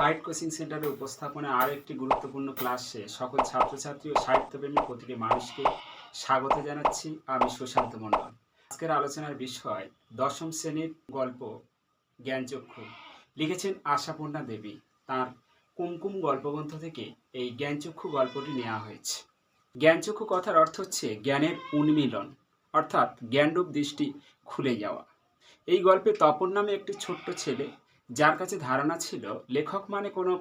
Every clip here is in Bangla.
সাহিত্য কোচিং সেন্টারের উপস্থাপনা আরও একটি গুরুত্বপূর্ণ ক্লাসে সকল ছাত্রছাত্রী ও সাহিত্যপ্রেমী প্রতিটি মানুষকে স্বাগত জানাচ্ছি আমি সুশান্ত মণ্ডল। আজকের আলোচনার বিষয় দশম শ্রেণির গল্প জ্ঞানচক্ষু। লিখেছেন আশাপূর্ণা দেবী। তার কুমকুম গল্পগ্রন্থ থেকে এই জ্ঞানচক্ষু গল্পটি নেওয়া হয়েছে। জ্ঞানচক্ষু কথার অর্থ হচ্ছে জ্ঞানের উন্মিলন, অর্থাৎ জ্ঞানরূপ দৃষ্টি খুলে যাওয়া। এই গল্পে তপন নামে একটি ছোট্ট ছেলে যার কাছে ধারণা ছিল, লেখক মানে কোনো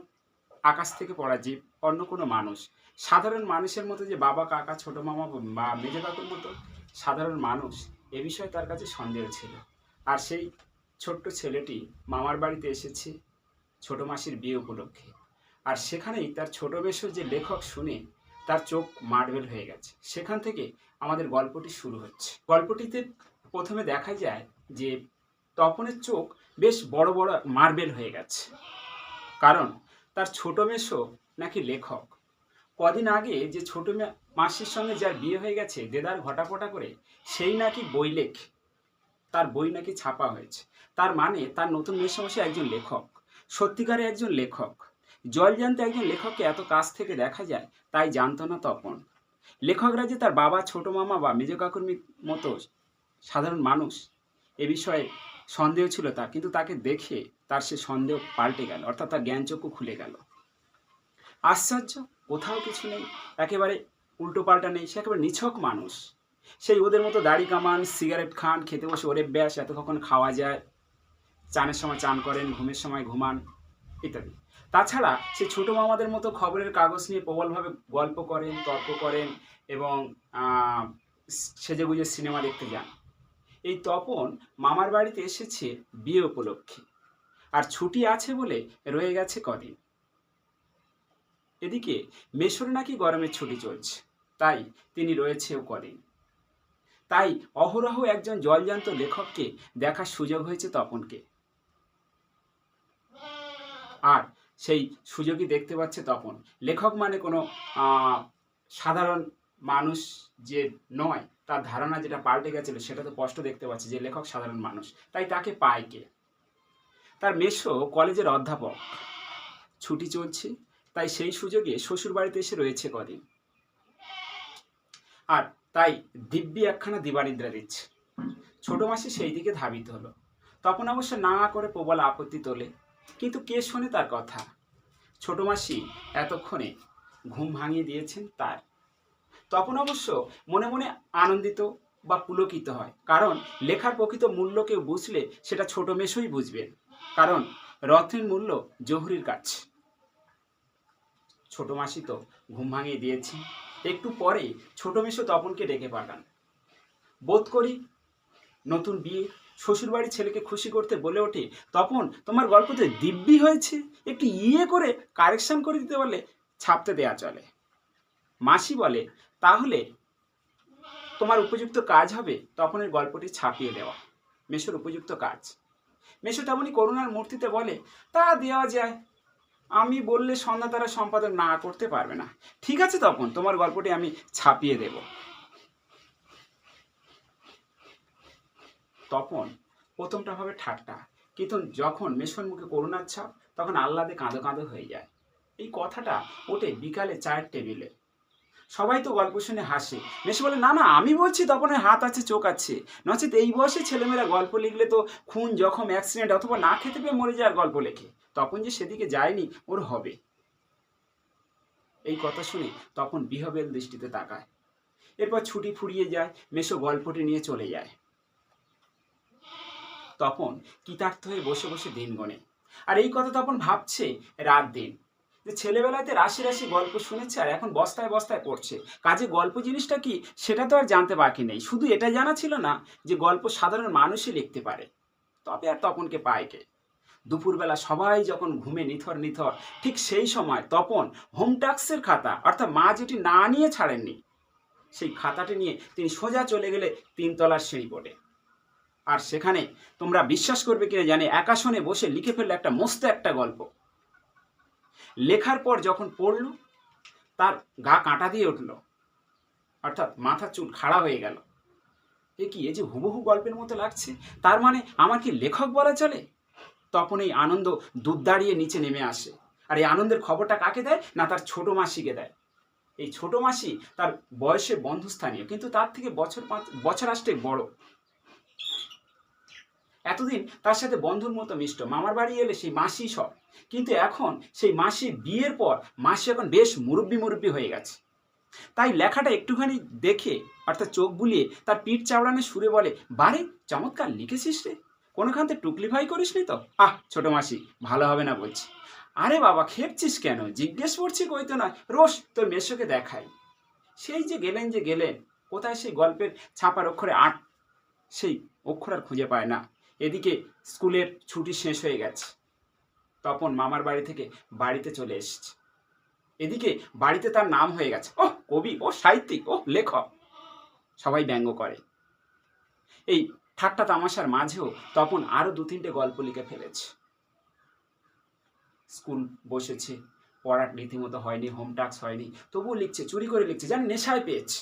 আকাশ থেকে পড়া জীব, অন্য কোনো মানুষ। সাধারণ মানুষের মতো যে বাবা, কাকা, ছোট মামা বা মেজে কাকুর মতো সাধারণ মানুষ, এ বিষয়ে তার কাছে সন্দেহ ছিল। আর সেই ছোট্ট ছেলেটি মামার বাড়িতে এসেছে ছোট মাসির বিয়ে উপলক্ষে। আর সেখানেই তার ছোট বেশর যে লেখক শুনে তার চোখ মার্বেল হয়ে গেছে। সেখান থেকে আমাদের গল্পটি শুরু হচ্ছে। গল্পটিতে প্রথমে দেখা যায় যে তপনের চোখ বেশ বড় বড় মার্বেল হয়ে গেছে। কারণ তার ছোট মেশো নাকি লেখক। কদিন আগে যে ছোট মাসির সঙ্গে যার বিয়ে হয়ে গেছে, দেদার ঘটাপটা করে, সেই নাকি বই লেখ, তার বই নাকি ছাপা হয়েছে। তার মানে তার নতুন মেশামশাই একজন লেখক, সত্যিকারে একজন লেখক। জল জলজান্ত একজন লেখককে এত কাছ থেকে দেখা যায়, তাই জানতো না তপন। লেখকরা যে তার বাবা, ছোট মামা বা মেজ কাকুর মতো সাধারণ মানুষ, এ বিষয়ে সন্দেহ ছিল তার কিন্তু তাকে দেখে তার সে সন্দেহ পাল্টে গেল অর্থাৎ তার জ্ঞানচক্ষু খুলে গেল। আশ্চর্য কোথাও কিছু নেই একেবারে উল্টো পাল্টা নেই সে একেবারে নিছক মানুষ। সেই ওদের মতো দাড়ি কামান সিগারেট খান খেতে বসে ওরে ব্যাস এতক্ষণ খাওয়া যায়। চানের সময় চান করেন ঘুমের সময় ঘুমান ইত্যাদি। তাছাড়া সে ছোটো মামাদের মতো খবরের কাগজ নিয়ে প্রবলভাবে গল্প করেন তর্ক করেন এবং আহ, সেজে গুজে সিনেমা দেখতে যান। এই তপন মামার বাড়িতে এসেছে বিয়ে উপলক্ষে। আর ছুটি আছে বলে রয়ে গেছে কদিন। এদিকে মেশর নাকি গরমের ছুটি চলছে, তাই তিনি রয়েছেও কদিন। তাই অহরহ একজন জলজান্ত লেখককে দেখার সুযোগ হয়েছে তপনকে। আর সেই সুযোগই দেখতে পাচ্ছে তপন। লেখক মানে কোনো সাধারণ মানুষ যে নয়, তার ধারণা যেটা পাল্টে গেছিল, সেটা তো স্পষ্ট দেখতে পাচ্ছে যে লেখক সাধারণ মানুষ। তাই তাকে পায় কে? তার মেশো কলেজের অধ্যাপক। ছুটি চলছে, তাই সেই সুযোগে শ্বশুর বাড়িতে এসে রয়েছে কদিন। আর তাই দিব্যি একখানা দিবানিদ্রা দিচ্ছে। ছোট মাসি সেই দিকে ধাবিত হলো। তখন অবশ্য না করে প্রবল আপত্তি তোলে। কিন্তু কে শোনে তার কথা? ছোট মাসি এতক্ষণে ঘুম ভাঙিয়ে দিয়েছেন তার। তখন অবশ্য মনে মনে আনন্দিত বা পুলকিত হয়। কারণ লেখার প্রকৃত মূল্য কেউ বুঝলে সেটা ছোট মেশোই বুঝবেন কারণ রত্নের মূল্য জহুরির কাছে ছোট মাসি তো ঘুম ভাঙিয়ে দিয়েছি। একটু পরে ছোট মেশো তপনকে ডেকে পাঠান। বোধ করি নতুন বিয়ে, শ্বশুরবাড়ির ছেলেকে খুশি করতে বলে ওঠে, তপন, তোমার গল্পতে দিব্যি হয়েছে? একটু ইয়ে করে কারেকশন করে দিতে পারলে ছাপতে দেয়া চলে। মাসি বলে তাহলে তোমার উপযুক্ত কাজ হবে তখন তপনের গল্পটি ছাপিয়ে দেওয়া। মেশোর উপযুক্ত কাজ। মেশো তেমনই করুণার মূর্তিতে বলে, তা দেওয়া যায়। আমি বললে সন্ধ্যা তারা সম্পাদন না করতে পারবে না। ঠিক আছে তখন তোমার গল্পটি আমি ছাপিয়ে দেব। তখন প্রথমটা হবে ঠাট্টা। কিন্তু যখন মেশোর মুখে করুণার ছাপ, তখন আহ্লাদে কাঁদো কাঁদো হয়ে যায়। এই কথাটা ওঠে বিকালে চায়ের টেবিলে। সবাই তো গল্প শুনে হাসে। মেশো বলে, না না, আমি বলছি তপনের হাত আছে, চোখ আছে। নচেত এই বয়সে ছেলেমেয়েরা গল্প লিখলে তো খুন, জখম অ্যাক্সিডেন্ট অথবা না খেতে পেয়ে মরে যাওয়ার গল্প লেখে। তখন যে সেদিকে যায়নি, ওর হবে। এই কথা শুনে তখন বিহবেল দৃষ্টিতে তাকায়। এরপর ছুটি ফুরিয়ে যায়, মেসো গল্পটি নিয়ে চলে যায়। তখন কৃতার্থ হয়ে বসে বসে দিন গণে আর এই কথা তখন ভাবছে রাত দিন। যে ছেলেবেলাতে রাশি রাশি গল্প শুনেছে আর এখন বস্তায় বস্তায় পড়ছে। কাজে গল্প জিনিসটা কি সেটা তো আর জানতে বাকি নেই। শুধু এটা জানা ছিল না যে গল্প সাধারণ মানুষই লিখতে পারে। তবে আর তপনকে পায় কে? দুপুরবেলা সবাই যখন ঘুমে নিথর নিথর, ঠিক সেই সময় তপন হোম ট্যাক্সের খাতা অর্থাৎ মা যেটি না নিয়ে ছাড়েননি, সেই খাতাটি নিয়ে তিনি সোজা চলে গেলে তিনতলার সিঁড়ি পড়ে আর সেখানে তোমরা বিশ্বাস করবে কিনা জানি একাশনে বসে লিখে ফেললে একটা মস্ত একটা গল্প। লেখার পর যখন পড়ল, তার গা কাঁটা দিয়ে উঠল। অর্থাৎ মাথা চুল খাড়া হয়ে গেল। এ কি, এ যে হুবহু গল্পের মতো লাগছে? তার মানে আমার কি লেখক বলা চলে? তখন এই আনন্দ দুধ দাঁড়িয়ে নিচে নেমে আসে। আর এই আনন্দের খবরটা কাকে দেয়? না, তার ছোট মাসিকে দেয়। এই ছোট মাসি তার বয়সে বন্ধুস্থানীয়, কিন্তু তার থেকে বছর পাঁচ, বছর আসতে বড়। এতদিন তার সাথে বন্ধুর মতো মিষ্ট, মামার বাড়ি এলে সেই মাসি সব। কিন্তু এখন সেই মাসি বিয়ের পর মাসি এখন বেশ মুরব্বি মুরব্বি হয়ে গেছে। তাই লেখাটা একটুখানি দেখে, অর্থাৎ চোখ বুলিয়ে তার পিঠ চাওড়ানো সুরে বলে, বারে, চমৎকার লিখেছিস রে। কোনোখান থেকে টুকলিফাই করিসনি তো? আহ, ছোট মাসি, ভালো হবে না বলছি। আরে বাবা, খেপছিস কেন? জিজ্ঞেস করছি কই তো না রোজ তোর মেশোকে দেখাই। সেই যে গেলেন যে গেলেন, কোথায় সেই গল্পের ছাপার অক্ষরে আট, সেই অক্ষর আর খুঁজে পায় না। এদিকে স্কুলের ছুটি শেষ হয়ে গেছে। তপন মামার বাড়ি থেকে বাড়িতে চলে এসেছে। এদিকে বাড়িতে তার নাম হয়ে গেছে। ও কবি ও সাহিত্যিক ও লেখক। সবাই ব্যঙ্গ করে। এই ঠাট্টা তামাশার মাঝেও তপন আরও দু তিনটে গল্প লিখে ফেলেছে। স্কুল বসেছে, পড়ার রীতিমতো হয়নি হোম টাস্ক হয়নি, তবুও লিখছে, চুরি করে লিখছে, যেন নেশায় পেয়েছে।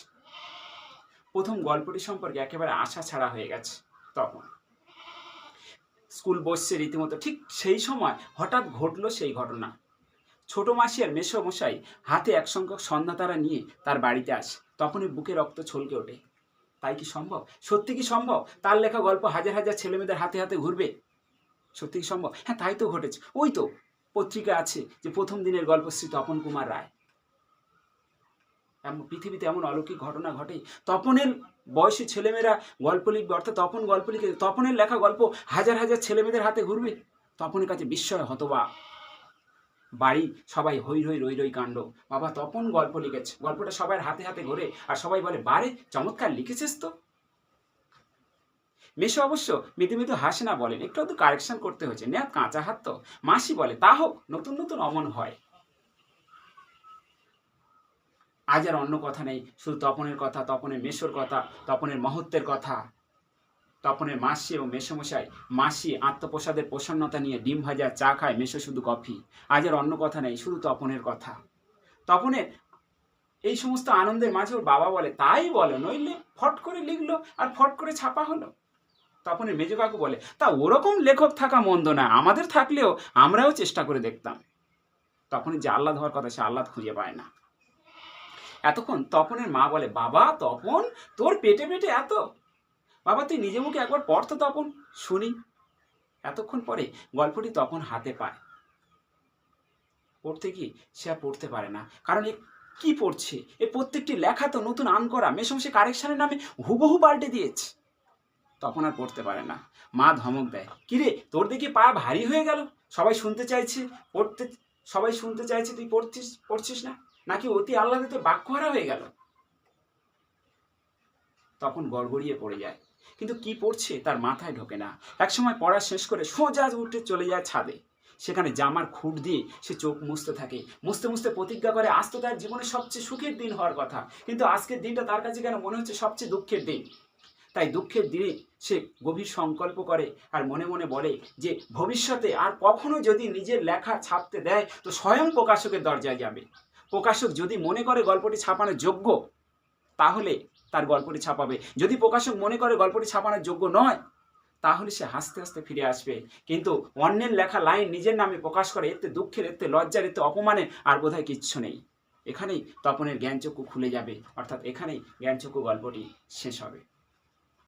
প্রথম গল্পটি সম্পর্কে একেবারে আশা ছাড়া হয়ে গেছে তখন স্কুল বসছে রীতিমতো, ঠিক সেই সময় হঠাৎ ঘটলো সেই ঘটনা। ছোট মাসি আর মেসো মশাই হাতে এক সংখ্যক সন্ধ্যা তারা নিয়ে তার বাড়িতে আসে, তখনই বুকে রক্ত ছলকে ওঠে। তাই কি সম্ভব? সত্যি কি সম্ভব? তার লেখা গল্প হাজার হাজার ছেলেমেয়েদের হাতে হাতে ঘুরবে? সত্যি কি সম্ভব? হ্যাঁ তাই তো ঘটেছে। ওই তো পত্রিকা আছে যে প্রথম দিনের গল্প শ্রী তপন কুমার রায়। এমন পৃথিবীতে এমন অলৌকিক ঘটনা ঘটে। তপনের বয়সী ছেলেমেয়েরা গল্প লিখবে, অর্থাৎ তপন গল্প লিখে, তপনের লেখা গল্প হাজার হাজার ছেলেমেয়েদের হাতে ঘুরবে। তপনের কাছে বিস্ময় হতবা বাড়ি সবাই হই হই রই রই কাণ্ড। বাবা তপন গল্প লিখেছে। গল্পটা সবার হাতে হাতে ঘোরে আর সবাই বলে বারে চমৎকার লিখেছিস তো। মেশো অবশ্য মৃদু মৃদু হাসে না বলেন, একটু একটু কারেকশন করতে হয়েছে। নেহাত কাঁচা হাত তো। মাসি বলে, তা হোক, নতুন নতুন অমন হয়। আজ আর অন্য কথা নেই। শুধু তপনের কথা, তপনের মেশোর কথা, তপনের মহত্বের কথা। তপনের মাসি এবং মেসোমশাই মাসি আত্মপ্রসাদের প্রসন্নতা নিয়ে ডিম ভাজা, চা খায়, মেশো শুধু কফি। আজ আর অন্য কথা নেই, শুধু তপনের কথা। তপনের এই সমস্ত আনন্দের মাঝে ওর বাবা বলে, তাই বলো, নইলে ফট করে লিখলো আর ফট করে ছাপা হলো। তপনের মেজো কাকু বলে, তা ওরকম লেখক থাকা মন্দ না, আমাদের থাকলেও আমরাও চেষ্টা করে দেখতাম। তখন যে আহ্লাদ হওয়ার কথা, সে আহ্লাদ খুঁজে পায় না। এতক্ষণ তপনের মা বলে, বাবা, তপন, তোর পেটে পেটে এত? বাবা, তুই নিজে মুখে একবার পড় তো তপন, শুনি। এতক্ষণ পরে গল্পটি তপন হাতে পায়। পড়তে কি সে আর পড়তে পারে না। কারণ এ কি পড়ছে? এ প্রত্যেকটি লেখা তো নতুন আন করা মেশম সে কারেকশনের নামে হুবহু পাল্টে দিয়েছে। তখন আর পড়তে পারে না। মা ধমক দেয় কিরে তোর দেখি পা ভারী হয়ে গেল। সবাই শুনতে চাইছে, পড়তে, সবাই শুনতে চাইছে, তুই পড়ছিস পড়ছিস না? নাকি অতি আহ্লাদে তোর বাক্যহারা হয়ে গেল? তখন গড়গড়িয়ে পড়ে যায়। কিন্তু কি পড়ছে তার মাথায় ঢোকে না। একসময় পড়া শেষ করে সোজা উঠে চলে যায় ছাদে। সেখানে জামার খুঁট দিয়ে সে চোখ মুছতে থাকে। মুছতে মুছতে প্রতিজ্ঞা করে, আজ তো তার জীবনের সবচেয়ে সুখের দিন হওয়ার কথা। কিন্তু আজকের দিনটা তার কাছে কেন মনে হচ্ছে সবচেয়ে দুঃখের দিন? তাই দুঃখের দিনে সে গভীর সংকল্প করে আর মনে মনে বলে যে, ভবিষ্যতে আর কখনো যদি নিজের লেখা ছাপতে দেয়, তো স্বয়ং প্রকাশকের দরজায় যাবে। প্রকাশক যদি মনে করে গল্পটি ছাপানোর যোগ্য, তাহলে তার গল্পটি ছাপাবে। যদি প্রকাশক মনে করে গল্পটি ছাপানোর যোগ্য নয়, তাহলে সে হাসতে হাসতে ফিরে আসবে। কিন্তু অন্যের লেখা লাইন নিজের নামে প্রকাশ করে, এতে দুঃখের, এতে লজ্জার, এতে অপমানে আর বোধহয় কিচ্ছু নেই। এখানেই তপনের জ্ঞানচক্ষু খুলে যাবে। অর্থাৎ এখানেই জ্ঞানচক্ষু গল্পটি শেষ হবে।